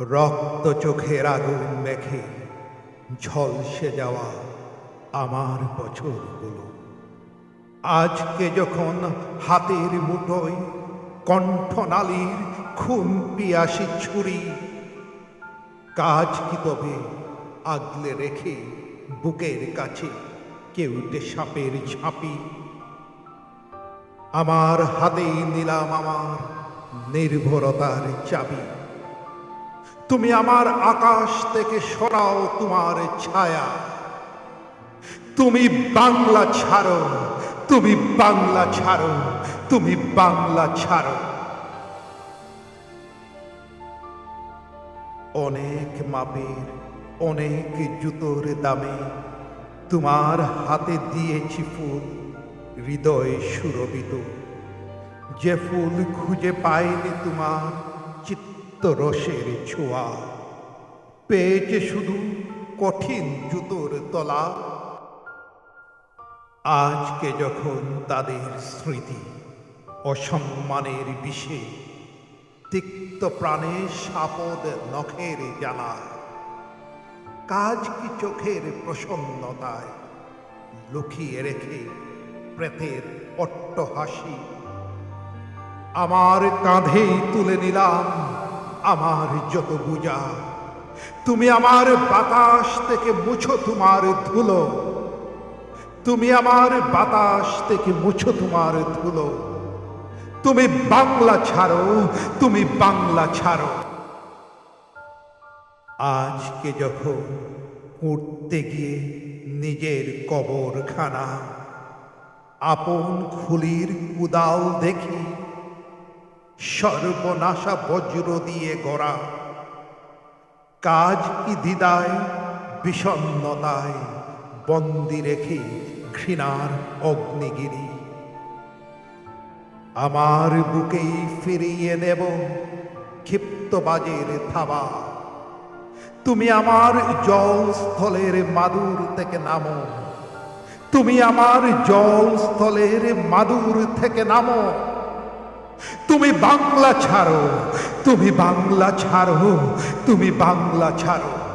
রক্ত চোখের আগুন মেখে ঝলসে যাওয়া আমার বছরগুলো। আজকে যখন হাতের মুঠোয় কণ্ঠনালীর খুন পিয়াসি ছুরি, কাজ কি তবে আগলে রেখে বুকের কাছে কেউটে সাপের ঝাঁপি? আমার হাতেই নিলাম আমার নির্ভরতার চাবি। তুমি আমার আকাশ থেকে সরাও তোমার ছায়া। তুমি বাংলা ছাড়ো, তুমি বাংলা ছাড়ো, তুমি বাংলা ছাড়ো। অনেক মাপের, অনেক জুতোর দামে তোমার হাতে দিয়েছি ফুল, হৃদয় সুরবিত যে ফুল খুঁজে পাইনি তোমার চিত্তরসের ছোঁয়া। পেয়েছে শুধু কঠিন জুতোর তলা। আজকে যখন তাদের স্মৃতি অসম্মানের বিষে, তিক্ত প্রাণে সাপদ নখের জ্বালা। কাজ কি চোখের প্রসন্নতায় লুকিয়ে রেখে প্রেতের অট্ট হাসি আমার কাঁধেই তুলে নিলাম আমার যত বুজা তুমি আমার বাতাস থেকে মুছো তোমার ধুলো। তুমি আমার বাতাস থেকে মুছো তোমার ধুলো। তুমি বাংলা ছাড়ো, তুমি বাংলা ছাড়ো। আজকে যখন উঠতে গিয়ে নিজের কবরখানা, আপন খুলির উদাল দেখি সর্বনাশা বজ্র দিয়ে গড়া। কাজ কি দিদায়? বিষণ্নতায় বন্দি রেখে ঘৃণার অগ্নিগিরি। আমার বুকেই ফিরিয়ে নেব ক্ষিপ্ত বাজের থাবা। তুমি আমার জলস্থলের মাদুর থেকে নামো। তুমি আমার জলস্থলের মাদুর থেকে নামো। তুমি বাংলা ছাড়ো তুমি বাংলা ছাড়ো তুমি বাংলা ছাড়ো।